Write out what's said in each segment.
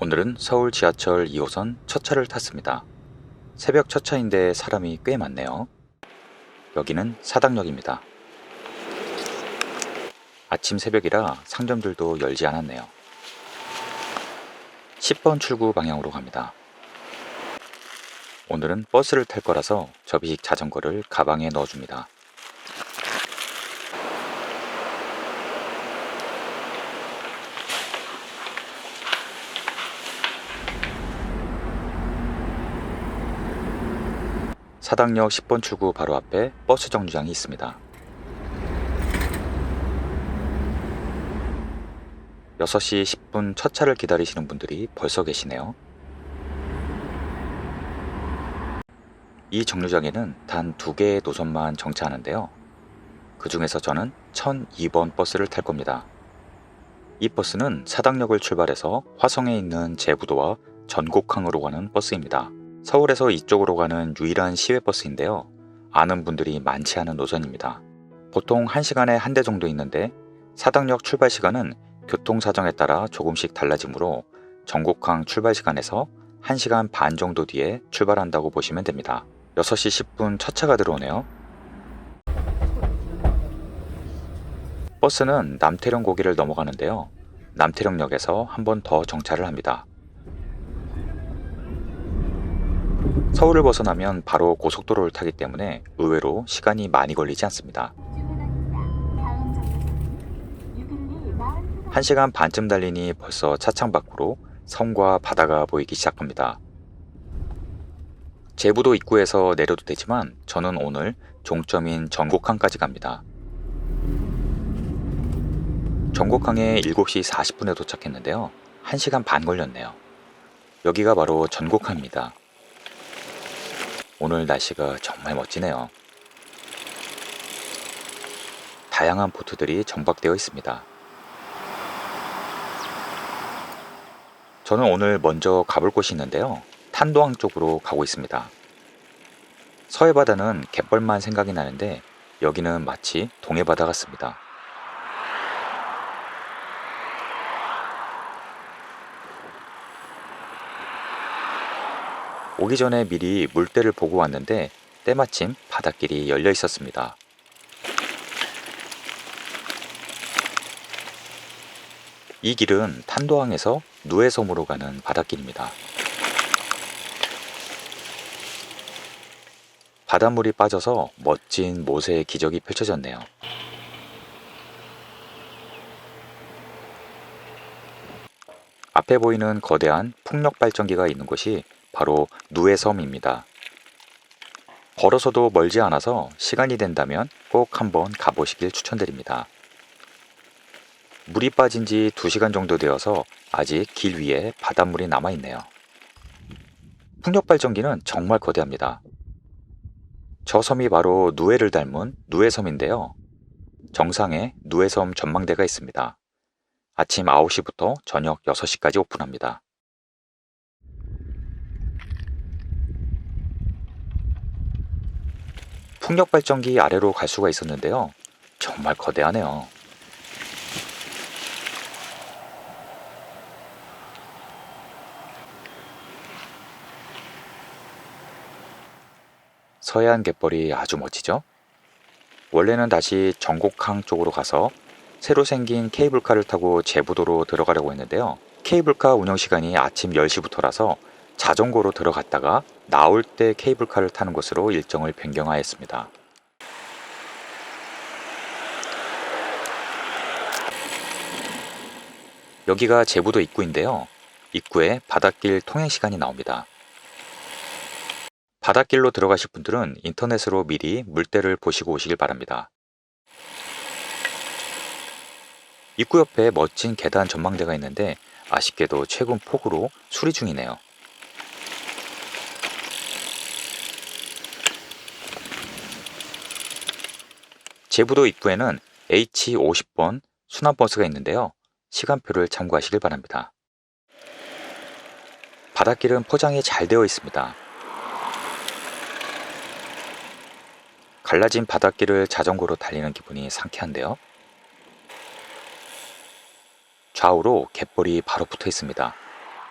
오늘은 서울 지하철 2호선 첫 차를 탔습니다. 새벽 첫 차인데 사람이 꽤 많네요. 여기는 사당역입니다. 아침 새벽이라 상점들도 열지 않았네요. 10번 출구 방향으로 갑니다. 오늘은 버스를 탈 거라서 접이식 자전거를 가방에 넣어줍니다. 사당역 10번 출구 바로 앞에 버스 정류장이 있습니다. 6시 10분 첫 차를 기다리시는 분들이 벌써 계시네요. 이 정류장에는 단 두 개의 노선만 정차하는데요. 그 중에서 저는 1002번 버스를 탈 겁니다. 이 버스는 사당역을 출발해서 화성에 있는 제부도와 전곡항으로 가는 버스입니다. 서울에서 이쪽으로 가는 유일한 시외버스인데요. 아는 분들이 많지 않은 노선입니다. 보통 1시간에 한 대 정도 있는데 사당역 출발 시간은 교통 사정에 따라 조금씩 달라지므로 전곡항 출발 시간에서 1시간 반 정도 뒤에 출발한다고 보시면 됩니다. 6시 10분 첫 차가 들어오네요. 버스는 남태령 고개를 넘어가는데요. 남태령역에서 한 번 더 정차를 합니다. 서울을 벗어나면 바로 고속도로를 타기 때문에 의외로 시간이 많이 걸리지 않습니다. 1시간 반쯤 달리니 벌써 차창 밖으로 성과 바다가 보이기 시작합니다. 제부도 입구에서 내려도 되지만 저는 오늘 종점인 전곡항까지 갑니다. 전곡항에 7시 40분에 도착했는데요. 1시간 반 걸렸네요. 여기가 바로 전곡항입니다. 오늘 날씨가 정말 멋지네요. 다양한 보트들이 정박되어 있습니다. 저는 오늘 먼저 가볼 곳이 있는데요. 탄도항 쪽으로 가고 있습니다. 서해 바다는 갯벌만 생각이 나는데 여기는 마치 동해 바다 같습니다. 오기 전에 미리 물때를 보고 왔는데 때마침 바닷길이 열려 있었습니다. 이 길은 탄도항에서 누에섬으로 가는 바닷길입니다. 바닷물이 빠져서 멋진 모세의 기적이 펼쳐졌네요. 앞에 보이는 거대한 풍력 발전기가 있는 곳이 바로 누에섬입니다. 걸어서도 멀지 않아서 시간이 된다면 꼭 한번 가보시길 추천드립니다. 물이 빠진 지 2시간 정도 되어서 아직 길 위에 바닷물이 남아있네요. 풍력발전기는 정말 거대합니다. 저 섬이 바로 누에를 닮은 누에섬인데요. 정상에 누에섬 전망대가 있습니다. 아침 9시부터 저녁 6시까지 오픈합니다. 풍력 발전기 아래로 갈 수가 있었는데요. 정말 거대하네요. 서해안 갯벌이 아주 멋지죠? 원래는 다시 전곡항 쪽으로 가서 새로 생긴 케이블카를 타고 제부도로 들어가려고 했는데요. 케이블카 운영 시간이 아침 10시부터라서 자전거로 들어갔다가 나올 때 케이블카를 타는 것으로 일정을 변경하였습니다. 여기가 제부도 입구인데요. 입구에 바닷길 통행 시간이 나옵니다. 바닷길로 들어가실 분들은 인터넷으로 미리 물때를 보시고 오시길 바랍니다. 입구 옆에 멋진 계단 전망대가 있는데 아쉽게도 최근 폭우로 수리 중이네요. 제부도 입구에는 H50번 순환버스가 있는데요. 시간표를 참고하시길 바랍니다. 바닷길은 포장이 잘 되어 있습니다. 갈라진 바닷길을 자전거로 달리는 기분이 상쾌한데요. 좌우로 갯벌이 바로 붙어 있습니다.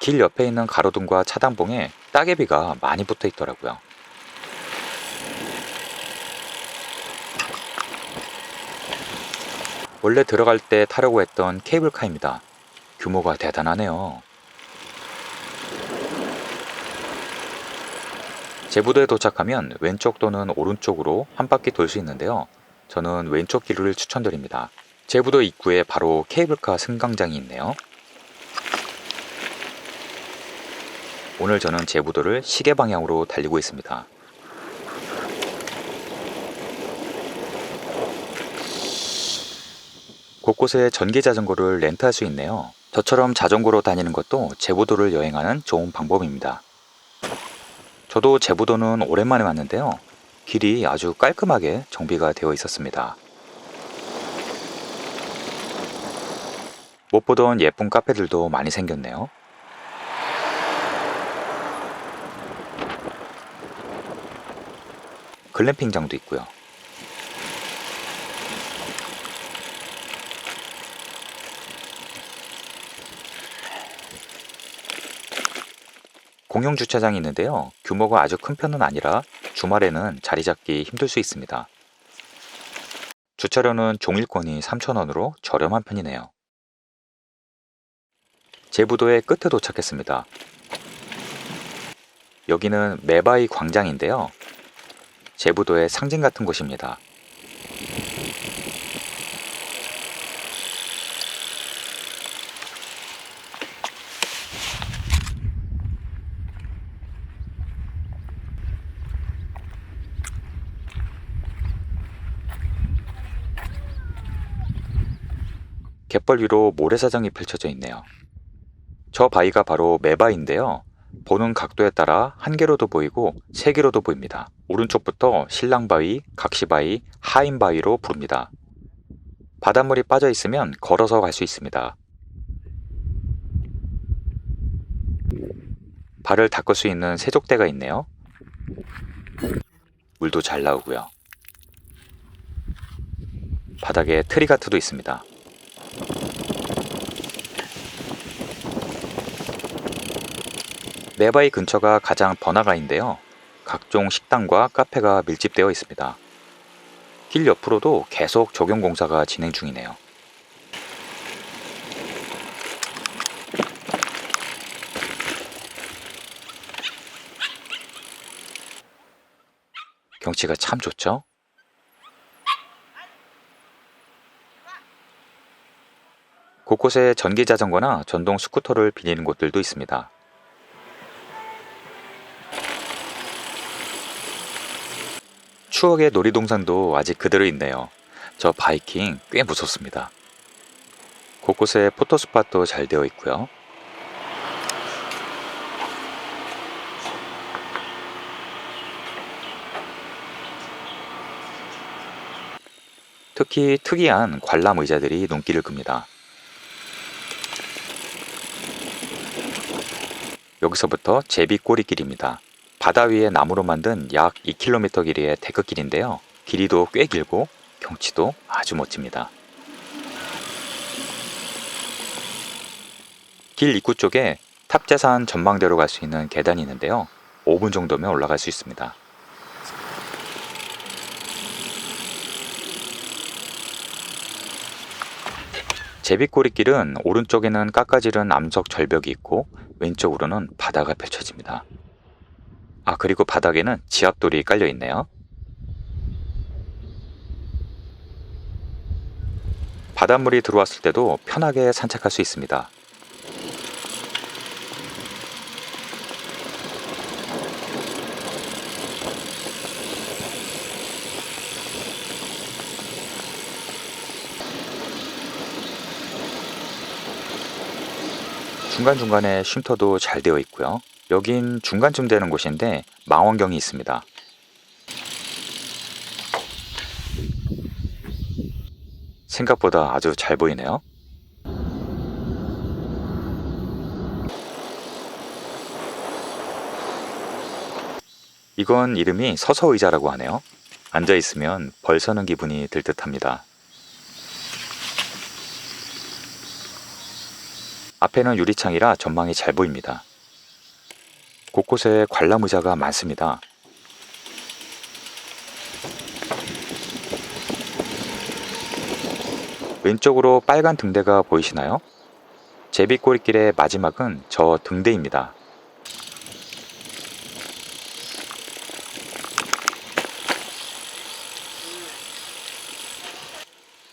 길 옆에 있는 가로등과 차단봉에 따개비가 많이 붙어 있더라고요. 원래 들어갈 때 타려고 했던 케이블카입니다. 규모가 대단하네요. 제부도에 도착하면 왼쪽 또는 오른쪽으로 한 바퀴 돌 수 있는데요. 저는 왼쪽 길을 추천드립니다. 제부도 입구에 바로 케이블카 승강장이 있네요. 오늘 저는 제부도를 시계 방향으로 달리고 있습니다. 곳곳에 전기 자전거를 렌트할 수 있네요. 저처럼 자전거로 다니는 것도 제부도를 여행하는 좋은 방법입니다. 저도 제부도는 오랜만에 왔는데요. 길이 아주 깔끔하게 정비가 되어 있었습니다. 못 보던 예쁜 카페들도 많이 생겼네요. 글램핑장도 있고요. 공용 주차장이 있는데요. 규모가 아주 큰 편은 아니라 주말에는 자리 잡기 힘들 수 있습니다. 주차료는 종일권이 3,000원으로 저렴한 편이네요. 제부도의 끝에 도착했습니다. 여기는 메바이 광장인데요. 제부도의 상징 같은 곳입니다. 갯벌 위로 모래사장이 펼쳐져 있네요. 저 바위가 바로 메바인데요. 보는 각도에 따라 한 개로도 보이고 세 개로도 보입니다. 오른쪽부터 신랑바위, 각시바위, 하인바위로 부릅니다. 바닷물이 빠져 있으면 걸어서 갈 수 있습니다. 발을 닦을 수 있는 세족대가 있네요. 물도 잘 나오고요. 바닥에 트리가트도 있습니다. 메바이 근처가 가장 번화가인데요. 각종 식당과 카페가 밀집되어 있습니다. 길 옆으로도 계속 적용 공사가 진행 중이네요. 경치가 참 좋죠? 곳곳에 전기 자전거나 전동 스쿠터를 빌리는 곳들도 있습니다. 추억의 놀이동산도 아직 그대로 있네요. 저 바이킹 꽤 무섭습니다. 곳곳에 포토스팟도 잘 되어 있고요. 특히 특이한 관람 의자들이 눈길을 끕니다. 여기서부터 제비 꼬리길입니다. 바다 위에 나무로 만든 약 2km 길이의 데크길인데요. 길이도 꽤 길고 경치도 아주 멋집니다. 길 입구 쪽에 탑재산 전망대로 갈 수 있는 계단이 있는데요. 5분 정도면 올라갈 수 있습니다. 제비꼬리길은 오른쪽에는 깎아지른 암석 절벽이 있고 왼쪽으로는 바다가 펼쳐집니다. 아, 그리고 바닥에는 지압돌이 깔려 있네요. 바닷물이 들어왔을 때도 편하게 산책할 수 있습니다. 중간중간에 쉼터도 잘 되어 있고요. 여긴 중간쯤 되는 곳인데 망원경이 있습니다. 생각보다 아주 잘 보이네요. 이건 이름이 서서 의자라고 하네요. 앉아 있으면 벌 서는 기분이 들 듯합니다. 앞에는 유리창이라 전망이 잘 보입니다. 곳곳에 관람 의자가 많습니다. 왼쪽으로 빨간 등대가 보이시나요? 제비꼬리길의 마지막은 저 등대입니다.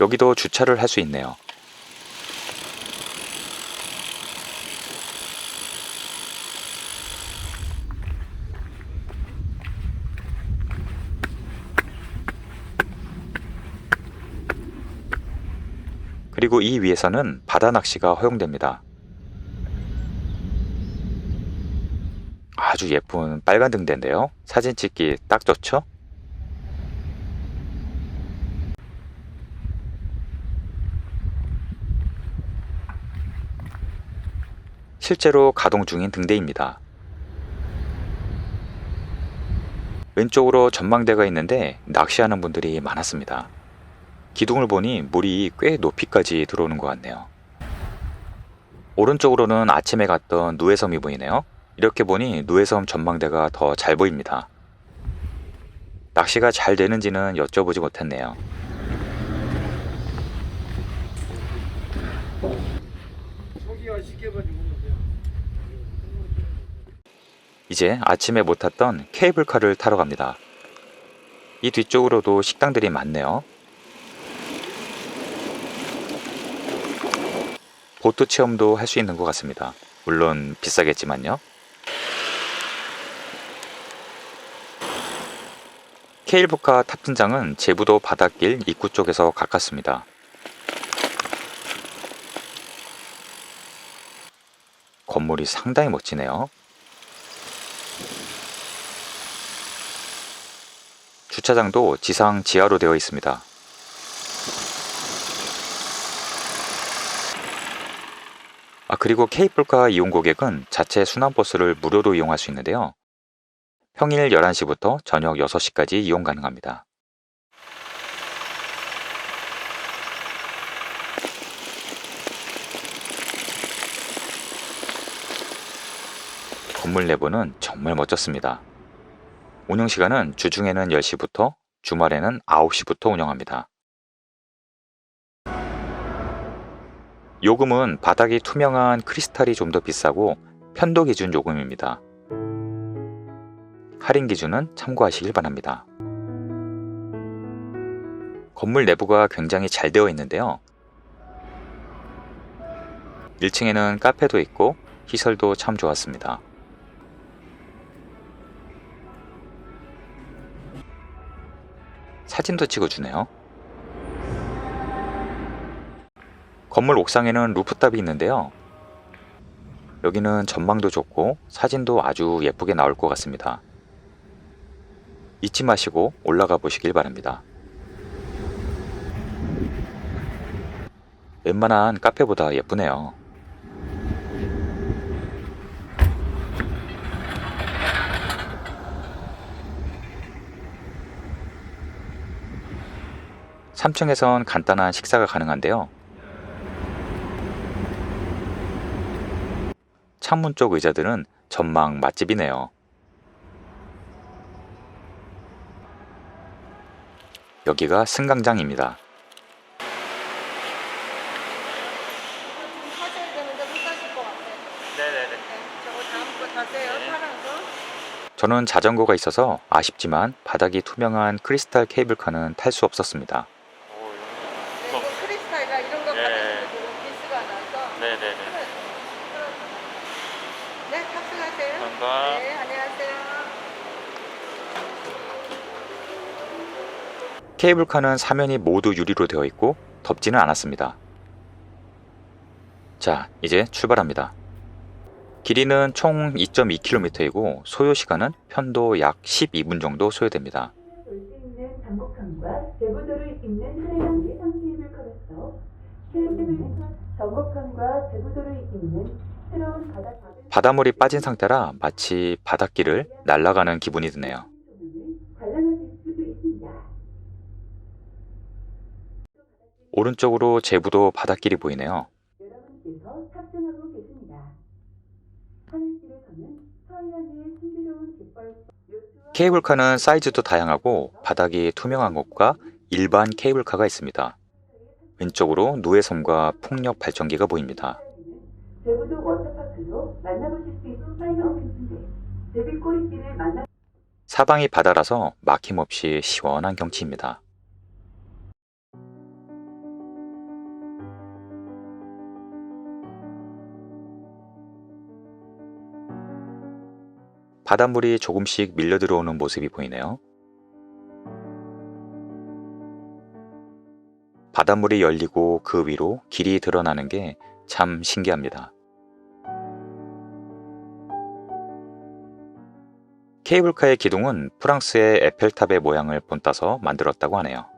여기도 주차를 할 수 있네요. 위에서는 바다 낚시가 허용됩니다. 아주 예쁜 빨간 등대인데요. 사진 찍기 딱 좋죠? 실제로 가동 중인 등대입니다. 왼쪽으로 전망대가 있는데 낚시하는 분들이 많았습니다. 기둥을 보니 물이 꽤 높이까지 들어오는 것 같네요. 오른쪽으로는 아침에 갔던 누에섬이 보이네요. 이렇게 보니 누에섬 전망대가 더 잘 보입니다. 낚시가 잘 되는지는 여쭤보지 못했네요. 이제 아침에 못 탔던 케이블카를 타러 갑니다. 이 뒤쪽으로도 식당들이 많네요. 보트 체험도 할 수 있는 것 같습니다. 물론 비싸겠지만요. 케이블카 탑승장은 제부도 바닷길 입구 쪽에서 가깝습니다. 건물이 상당히 멋지네요. 주차장도 지상 지하로 되어 있습니다. 그리고 케이블카 이용 고객은 자체 순환버스를 무료로 이용할 수 있는데요. 평일 11시부터 저녁 6시까지 이용 가능합니다. 건물 내부는 정말 멋졌습니다. 운영 시간은 주중에는 10시부터 주말에는 9시부터 운영합니다. 요금은 바닥이 투명한 크리스탈이 좀 더 비싸고 편도 기준 요금입니다. 할인 기준은 참고하시길 바랍니다. 건물 내부가 굉장히 잘 되어 있는데요. 1층에는 카페도 있고 시설도 참 좋았습니다. 사진도 찍어주네요. 건물 옥상에는 루프탑이 있는데요. 여기는 전망도 좋고 사진도 아주 예쁘게 나올 것 같습니다. 잊지 마시고 올라가 보시길 바랍니다. 웬만한 카페보다 예쁘네요. 삼층에선 간단한 식사가 가능한데요. 창문 쪽 의자들은 전망 맛집이네요. 여기가 승강장입니다. 네. 네. 거. 저는 자전거가 있어서 아쉽지만 바닥이 투명한 크리스탈 케이블카는 탈 수 없었습니다. 오, 네. 그 크리스탈이라 이런 거 네. 가지고 지금 기스가 나서. 네네네. 네, 탑승하세요. 감사합니다. 네, 안녕하세요. 케이블카는 사면이 모두 유리로 되어 있고 덥지는 않았습니다. 자, 이제 출발합니다. 길이는 총 2.2km이고 소요 시간은 편도 약 12분 정도 소요됩니다. 잇는 바닷물이 빠진 상태라 마치 바닷길을 날아가는 기분이 드네요. 오른쪽으로 제부도 바닷길이 보이네요. 케이블카는 사이즈도 다양하고 바닥이 투명한 것과 일반 케이블카가 있습니다. 왼쪽으로 누에섬과 풍력 발전기가 보입니다. 제부도 워터파크도 만나보실 수 있어요. 제비 꼬리길을 만나 사방이 바다라서 막힘없이 시원한 경치입니다. 바닷물이 조금씩 밀려 들어오는 모습이 보이네요. 바닷물이 열리고 그 위로 길이 드러나는 게 참 신기합니다. 케이블카의 기둥은 프랑스의 에펠탑의 모양을 본따서 만들었다고 하네요.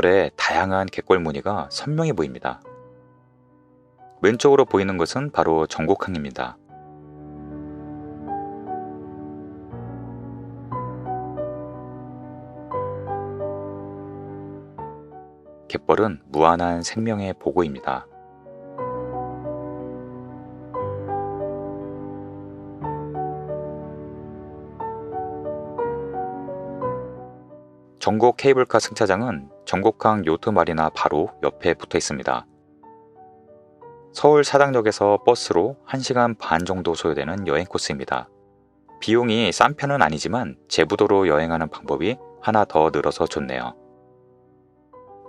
갯벌에 다양한 갯골 무늬가 선명해 보입니다. 왼쪽으로 보이는 것은 바로 전곡항입니다. 갯벌은 무한한 생명의 보고입니다. 전곡 케이블카 승차장은 전곡항 요트마리나 바로 옆에 붙어 있습니다. 서울 사당역에서 버스로 1시간 반 정도 소요되는 여행 코스입니다. 비용이 싼 편은 아니지만 제부도로 여행하는 방법이 하나 더 늘어서 좋네요.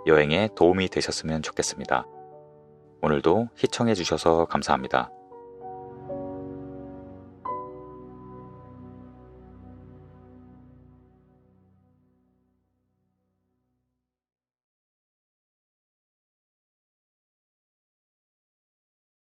여행에 도움이 되셨으면 좋겠습니다. 오늘도 시청해 주셔서 감사합니다.